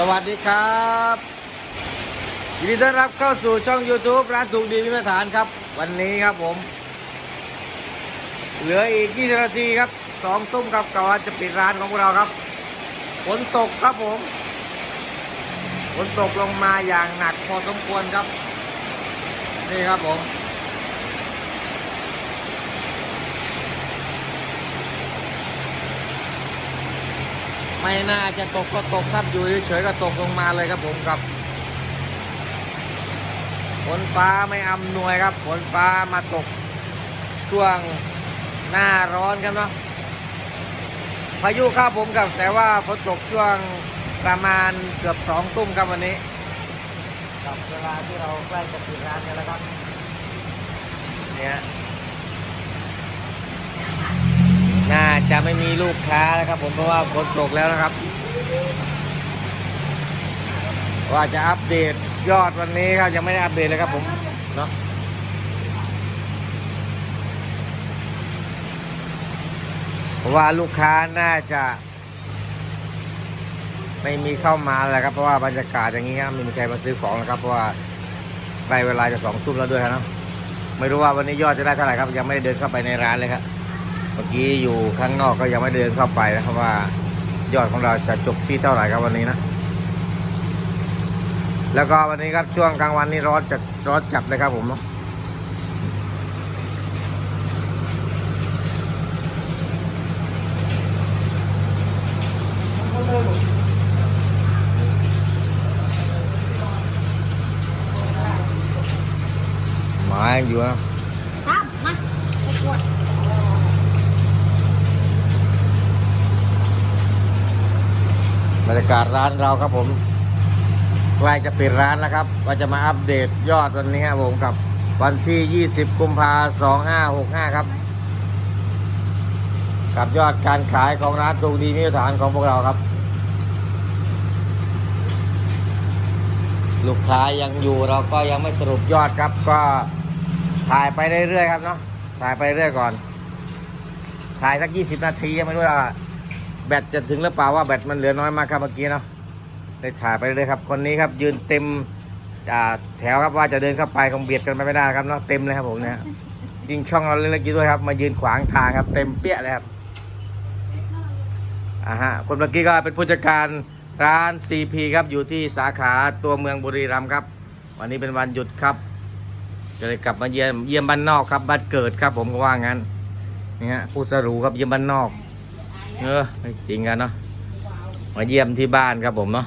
สวัสดีครับยินดีต้อนรับเข้าสู่ช่อง YouTube ร้านถูกดีมีมาตรฐานครับ วันนี้ครับผม เหลืออีก20นาทีครับสองทุ่มครับก่อนจะปิดร้านของเราครับฝนตกครับผมฝนตกลงมาอย่างหนักพอสมควรครับ นี่ครับผม ไม่น่าจะตกก็ตกครับอยู่เฉยๆก็ตกลงมาเลยครับผมครับฝนฟ้าไม่อำนวยครับฝนฟ้ามาตกช่วงหน้าร้อนครับเนาะพายุครับผมครับแต่ว่าฝนตกช่วงประมาณเกือบสองทุ่มครับวันนี้กับเวลาที่เราใกล้จะปิดร้านกันแล้วครับเนี่ย น่าจะไม่มีลูกค้าแล้วครับ ผมเพราะว่าฝนตกแล้วนะครับ ว่าจะอัปเดตยอดวันนี้ครับยังไม่ได้อัปเดตเลยครับผมเนาะเพราะว่าลูกค้าน่าจะ ไม่มีเข้ามาแล้วครับเพราะว่าบรรยากาศอย่างนี้ครับไม่มีใครมาซื้อของแล้วครับ เพราะว่าใกล้เวลาจะสองทุ่มแล้วด้วยครับเนาะไม่รู้ว่าวันนี้ยอดจะได้เท่าไหร่ครับ ยังไม่ได้เดินเข้าไปในร้านเลยครับ เมื่อกี้อยู่ข้างนอกก็ยังไม่เดินเข้าไปนะครับว่ายอดของเราจะจบที่เท่าไหร่ครับวันนี้นะ แล้วก็วันนี้ครับช่วงกลางวันนี่ร้อนจัดร้อนจัดเลยครับผมเนาะหมายอยู่นะตามมาไปกด บรรยากาศร้านเราครับผมใกล้จะปิดร้านแล้วครับว่าจะมาอัปเดตยอดวันนี้ครับผมกับวันที่ 20 กุมภา2565ครับ กับยอดการขายของร้านตูดีมิตรฐานของพวกเราครับ ลูกค้ายังอยู่เราก็ยังไม่สรุปยอดครับ ก็ถ่ายไปเรื่อยๆครับเนาะถ่ายไปเรื่อยก่อน ถ่ายสัก 20 นาทียังไม่รู้ว่า แบตจะถึงหรือเปล่าว่าแบตมันเหลือน้อยมากครับเมื่อกี้เนาะได้ถ่ายไปเลยครับ คนนี้ครับยืนเต็มแถวครับว่าจะเดินเข้าไปคงเบียดกันไปไม่ได้ครับเนาะเต็มเลยครับผมเนี่ยยิงช่องเราเล่นเล็กๆด้วยครับ มายืนขวางทางครับเต็มเปี้ยเลยครับอ่าฮะคนเมื่อกี้ก็เป็นผู้จัดการร้าน CP ครับอยู่ที่สาขาตัวเมืองบุรีรัมย์ครับ วันนี้เป็นวันหยุดครับจะเลยกลับมาเยี่ยมเยี่ยมบ้านนอกครับบ้านเกิดครับผมก็ว่างั้นนี่ฮะผู้สรูครับเยี่ยมบ้านนอก เออไม่จริงกันเนาะมาเยี่ยมที่บ้านครับผมเนาะ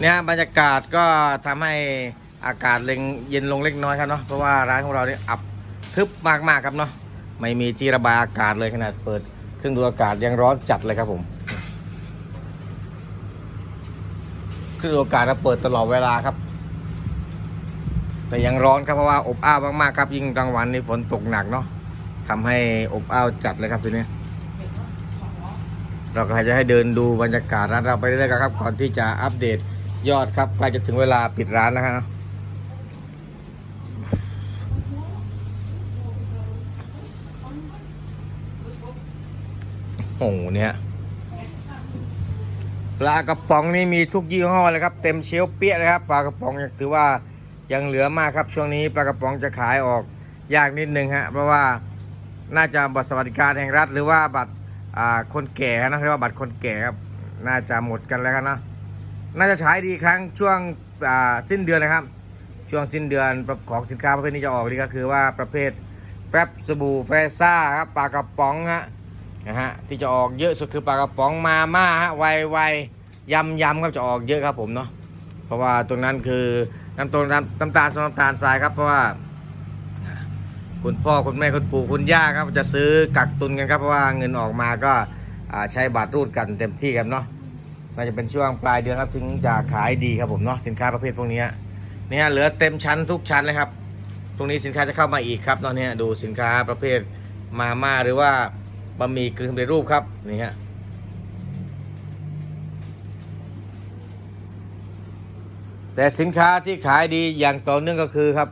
เนี่ยบรรยากาศก็ทำให้อากาศเล็งเย็นลงเล็กน้อยครับเนาะเพราะว่าร้านของเราเนี่ยอับทึบมากๆครับเนาะไม่มีที่ระบายอากาศเลยขนาดเปิดเครื่องดูอากาศยังร้อนจัดเลยครับผมเครื่องดูอากาศเราเปิดตลอดเวลาครับ แต่ยังร้อนครับเพราะว่าอบอ้าวมากๆครับยิ่งกลางวันนี่ฝนตกหนักเนาะทำให้อบอ้าวจัดเลยครับทีนี้ เราก็จะให้เดินดูบรรยากาศร้านเราไปเรื่อยๆครับ ก่อนที่จะอัปเดตยอดครับใกล้จะถึงเวลาปิดร้านแล้วครับโอ้โหเนี่ยปลากระป๋องนี่มีทุกยี่ห้อเลยครับ เต็มเชลเปี้ยเลยครับปลากระป๋องยังถือว่ายังเหลือมากครับ ช่วงนี้ปลากระป๋องจะขายออกยากนิดนึงฮะเพราะว่าน่าจะบัตรสวัสดิการแห่งรัฐหรือว่าบัตร อ่าคนแก่นะเรียกว่าบัตรคนแก่ครับน่าจะหมดกันแล้วนะน่าจะใช้ดีครั้งช่วงอ่าสิ้นเดือนนะครับ ช่วงสิ้นเดือนของสินค้าประเภทนี้จะออกนี่ก็คือว่าประเภทแป๊บสบู่แฟซ่าครับปลากระป๋องฮะนะฮะที่จะออกเยอะสุดคือปลากระป๋องมาม่าฮะไวไวยำยำครับจะออกเยอะครับผมเนาะเพราะว่าตรงนั้นคือน้ำตรงน้ำตาลสน้ำตาลทรายครับเพราะว่า คุณพ่อคุณแม่คุณปู่คุณย่าครับจะซื้อกักตุนกันครับเพราะว่าเงินออกมาก็าใช้บัตรรูดกันเต็มที่ครับเนาะน่าจะเป็นช่วงปลายเดือนครับถึงจะขายดีครับผมเนาะสินค้าประเภทพวกนี้เนี่ยเหลือเต็มชั้นทุกชั้นเลยครับตรงนี้สินค้าจะเข้ามาอีกครับตอนนี้ดูสินค้าประเภทมาม่าหรือว่าบะหมี่กึ่งสำเร็จรูปครับนี่ฮะแต่สินค้าที่ขายดีอย่างต่อเนื่องก็คือครับ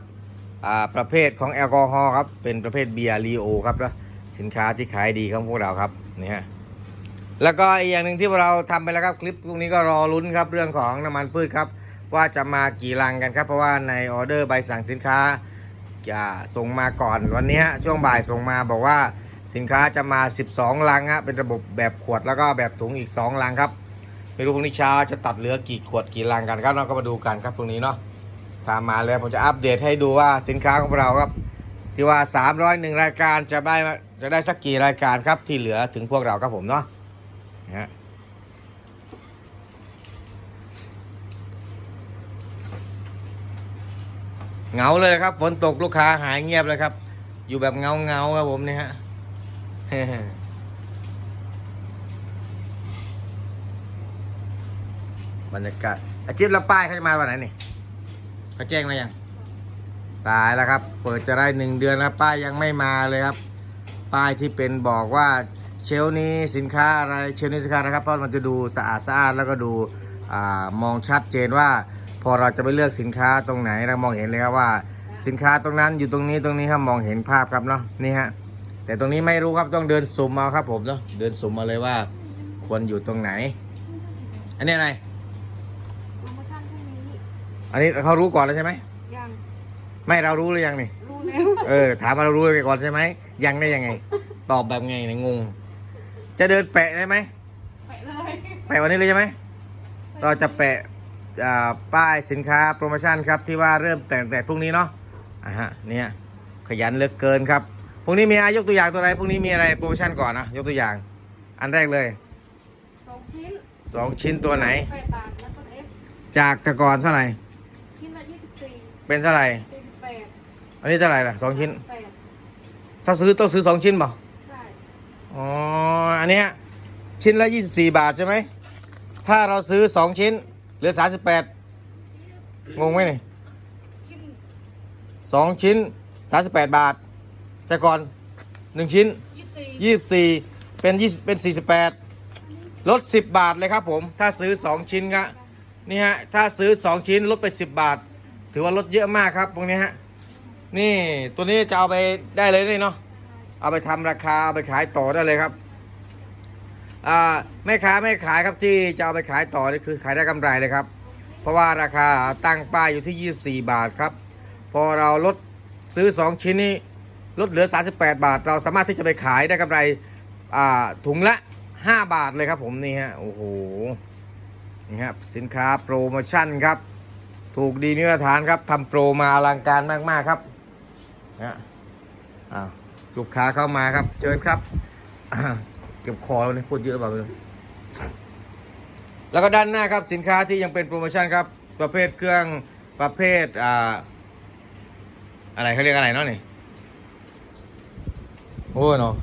ประเภทของแอลกอฮอล์ครับ เป็นประเภทเบียร์ลีโอครับนะสินค้าที่ขายดีของพวกเราครับนี่ฮะแล้วก็อีกอย่างหนึ่งที่เราทำไปแล้วครับคลิปพวกนี้ก็รอลุ้นครับเรื่องของน้ำมันพืชครับ ว่าจะมากี่ลังกันครับ เพราะว่าในออเดอร์ใบสั่งสินค้าจะส่งมาก่อนวันนี้ช่วงบ่ายส่งมาบอกว่าสินค้าจะมา 12 ลังฮะเป็นระบบแบบขวดแล้วก็แบบถุงอีก 2 ลังครับไม่รู้พรุ่งนี้เช้าจะตัดเหลือกี่ขวดกี่ลังกันครับเราก็มาดูกันครับพรุ่งนี้เนาะ ตามมาแล้วผมจะอัปเดตให้ดูว่าสินค้าของเราครับ ที่ว่า 301 รายการจะได้จะได้สักกี่รายการครับที่เหลือถึงพวกเราครับผมเนาะนะเงาเลยครับฝนตกลูกค้าหายเงียบเลยครับ อยู่แบบเงาเงาครับผมเนี่ยฮะบรรยากาศอาชีพล้วป้ายเขาจะมาวันไหนนี่ เขาแจ้งมายังตายแล้วครับ เปิดจะได้หนึ่งเดือนแล้วป้ายยังไม่มาเลยครับ ป้ายที่เป็นบอกว่าเชลนี้สินค้าอะไรเชลนี้สินค้านะครับเพราะมันจะดูสะอาดสะอาดแล้วก็ดูอมองชัดเจนว่า พอเราจะไปเลือกสินค้าตรงไหนเรามองเห็นเลยครับว่า สินค้าตรงนั้นอยู่ตรงนี้ตรงนี้ครับมองเห็นภาพครับเนาะนี่ฮะแต่ตรงนี้ไม่รู้ครับต้องเดินสุ่มเอาครับผมเนาะเดินสุ่มมาเลยว่าควรอยู่ตรงไหน อันนี้อะไรโปรโมชั่นพรุ่ง อันนี้เขารู้ก่อนแล้วใช่ไหมยังไม่เรารู้หรือยังนี่ รู้แล้วเออ ถามมาเรารู้ไปก่อนใช่ไหม ยังได้ยังไง ตอบแบบไงเนี่ยงง จะเดินแปะได้ไหมไปเลยแปะวันนี้เลยใช่ไหม เราจะแปะอ่าป้ายสินค้าโปรโมชั่นครับที่ว่าเริ่มแต่งแต่พรุ่งนี้เนาะอะฮะเนี่ยขยันเหลือเกินครับพรุ่งนี้มีอายกตัวอย่างตัวอะไรพรุ่งนี้มีอะไรโปรโมชั่นก่อนนะยกตัวอย่าง อันแรกเลยสองชิ้นสองชิ้นตัวไหน แปดบาทแล้วก็เอฟจากแตะกอนเท่าไหร่ชิ้นละยี่สิบสี่ เป็นเท่าไหร่ สี่สิบแปดอันนี้เท่าไหร่ล่ะสองชิ้น แปดถ้าซื้อต้องซื้อสองชิ้นเปล่าใช่อ๋อ อันเนี้ยชิ้นละ 24 บาทใช่ไหม ถ้าเราซื้อ2ชิ้นเหลือ 38 งงไหมนี่ชิ้นสองชิ้น 38 บาท แต่ก่อน 1 ชิ้น ยี่สิบสี่24 เป็น20เป็น 48 ลด 10 บาทเลยครับผม ถ้าซื้อ 2 ชิ้นครับนี่ฮะ ถ้าซื้อ 2 ชิ้นลดไป 10 บาท ถือว่าลดเยอะมากครับตรงนี้ฮะ นี่ตัวนี้จะเอาไปได้เลยนี่เนาะ เอาไปทำราคาเอาไปขายต่อได้เลยครับอ่าแม่ค้าไม่ขายครับที่จะเอาไปขายต่อนี่คือขายได้กำไรเลยครับ เพราะว่าราคาตั้งป้ายอยู่ที่ 24 บาทครับ พอเราลดซื้อ 2 ชิ้นนี้ลดเหลือ 38 บาท เราสามารถที่จะไปขายได้กำไรอ่าถุงละ 5 บาทเลยครับผมนี่ฮะ โอ้โห นี่ครับสินค้าโปรโมชั่นครับ ถูกดีมีมาตรฐานครับทำโปรมาอลังการมากๆครับนะอ้าวลูกค้าเข้ามาครับ เชิญครับเก็บคอแล้วนี่พูดเยอะหรือเปล่าแล้วก็ด้านหน้าครับสินค้าที่ยังเป็นโปรโมชั่นครับ ประเภทเครื่องประเภทอ่าอะไรเขาเรียกอะไรเนาะนี่โอ้เนาะ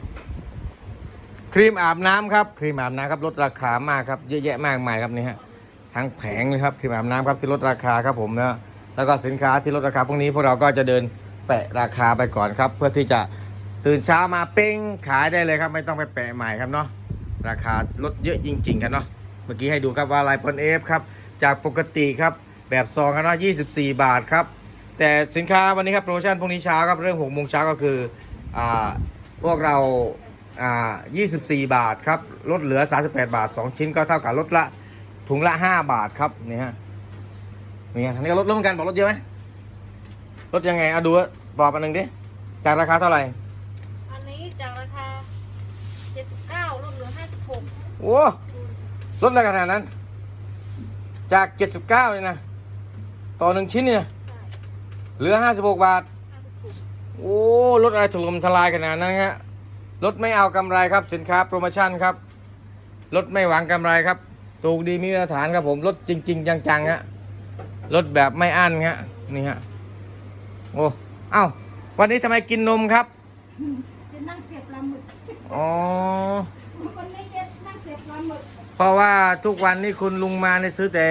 ครีมอาบน้ำครับ ครีมอาบน้ำครับลดราคามากครับ เยอะแยะมากมายครับนี่ฮะ ทั้งแผงเลยครับครีมอาบน้ำครับที่ลดราคาครับผมนะแล้วก็สินค้าที่ลดราคาพวกนี้พวกเราก็จะเดินแปะราคาไปก่อนครับ เพื่อที่จะตื่นเช้ามาเป้งขายได้เลยครับ ไม่ต้องไปแปะใหม่ครับเนาะราคาลดเยอะจริงๆกันเนาะเมื่อกี้ให้ดูครับว่าลายพลเอฟครับจากปกติครับแบบซองกันเนาะ24 บาทครับแต่สินค้าวันนี้ครับโปรโมชั่นพรุ่งนี้เช้าครับเรื่อง6โมงเช้าก็คืออ่าพวกเราอ่า24 บาทครับลดเหลือ 38 บาท 2 ชิ้นก็เท่ากับลดละ ถุงละ5บาทครับนี่ฮะนี่ฮะทางนี้ก็ลดลดเหมือนกันบอกลดเยอะไหมลดยังไงเอาดูตอบอันหนึ่งดิจากราคาเท่าไหร่อันนี้จากราคาเจ็ดสิบเก้าลดเหลือห้าสิบหกโอ้ลดอะไรขนาดนั้น จาก79เลยนะต่อหนึ่งชิ้นเนี่ยใช่เหลือ56บาทห้าสิบหกโอ้ลดอะไรถล่มทลายขนาดนั้นฮะลดไม่เอากำไรครับสินค้าโปรโมชั่นครับลดไม่หวังกำไรครับ ถูกดีมีมาตรฐานครับผมลดจริง ๆ จังๆฮะลดแบบไม่อั้นฮะนี่ฮะโอ้เอ้าวันนี้ทำไมกินนมครับจะนั่งเสียบปลาหมึกอ๋อคนนี้จะนั่งเสียบปลาหมึกเพราะว่าทุกวันนี้คุณลุงมาเนี่ยซื้อแต่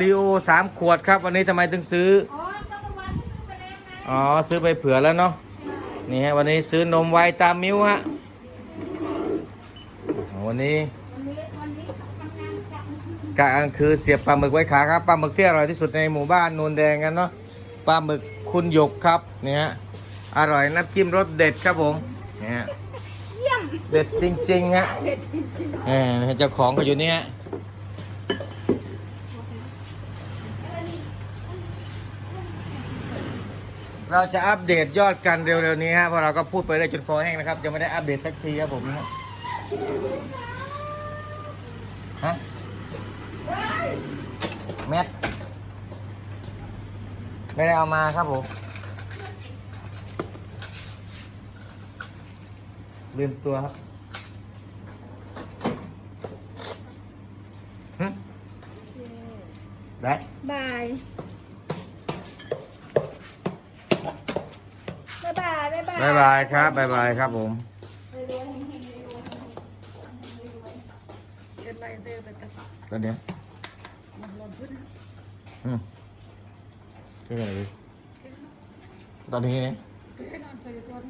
ลีโอสามขวดครับ วันนี้ทำไมถึงซื้ออ๋อก็เมื่อวานที่ซื้อไปแล้วไงอ๋อซื้อไปเผื่อแล้วเนาะนี่ฮะวันนี้ซื้อนมไวตามิวฮะอ๋อวันนี้วันนี้วันนี้ทำงานจับ กะกลางคือเสียบปลาหมึกไว้ขาครับปลาหมึกที่อร่อยที่สุดในหมู่บ้านโนนแดงกันเนาะปลาหมึกคุณหยกครับนี่ฮะอร่อยน้ำจิ้มรสเด็ดครับผมนี่ฮะเยี่ยมเด็ดจริงๆฮะเออเจ้าของก็อยู่นี่ฮะเราจะอัปเดตยอดกันเร็วๆนี้ฮะเพราะเราก็พูดไปได้จนคอแห้งนะครับยังไม่ได้อัปเดตสักทีครับผมนะฮะ แมทไม่ได้เอามาครับผม ลืมตัวครับหึได้บายบ๊ายบายบ๊ายบายบายบายครับบายบายครับผมเดินไอนเนี้ยมันร้อนขึ้นนะอืมช่วยกันเลยตอนนี้เนี่ยเดินนอนไปก่อน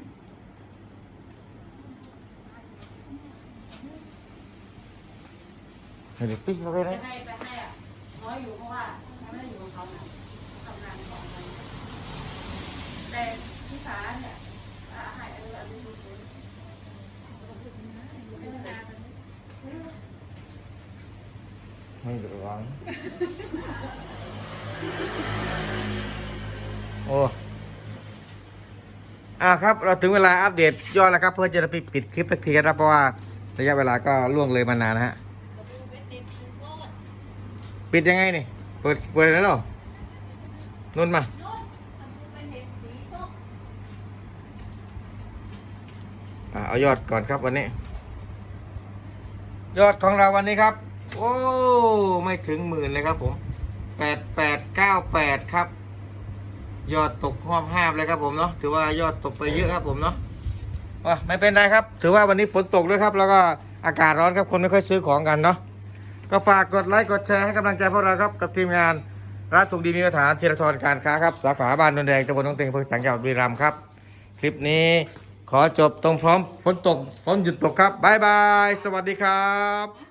เดี๋ยวปิ๊กเราไปเลยให้ไปให้อะน้อยอยู่เพราะว่าไม่ได้อยู่กับเขาทำงานสองคนแต่ที่สาเนี่ยอาหารเอออันนี้ดูดูไม่ นานไม่เดือดร้อนโอ้อ่าครับ เราถึงเวลาอัปเดตยอดแล้วครับ เพื่อจะได้ปิดคลิปสักทีครับเพราะว่าระยะเวลาก็ล่วงเลยมานานนะฮะ ปิดยังไงนี่เปิดเปิดแล้วหรอนุ่นมาเอายอดก่อนครับวันนี้ ยอดของเราวันนี้ครับ โอ้ไม่ถึงหมื่นเลยครับผมแปดแปดเก้าแปดครับ ยอดตกห้อมห้ามเลยครับผมเนาะถือว่ายอดตกไปเยอะครับผมเนาะว่ไม่เป็นไรครับ ถือว่าวันนี้ฝนตกด้วยครับ แล้วก็อากาศร้อนครับคนไม่ค่อยซื้อของกันเนาะก็ฝากกดไลค์กดแชร์ให้กำลังใจพวกเราครับกับทีมงานร้านถูกดีมีมาตรฐานธีรทรการค้าครับสาขาบ้านนนแดงตำบลหนองเต็งอำเภอสังขยาบุรีรัมย์ครับ คลิปนี้ขอจบตรงพร้อมฝนตกฝนหยุดตกครับบ๊ายบาย สวัสดีครับ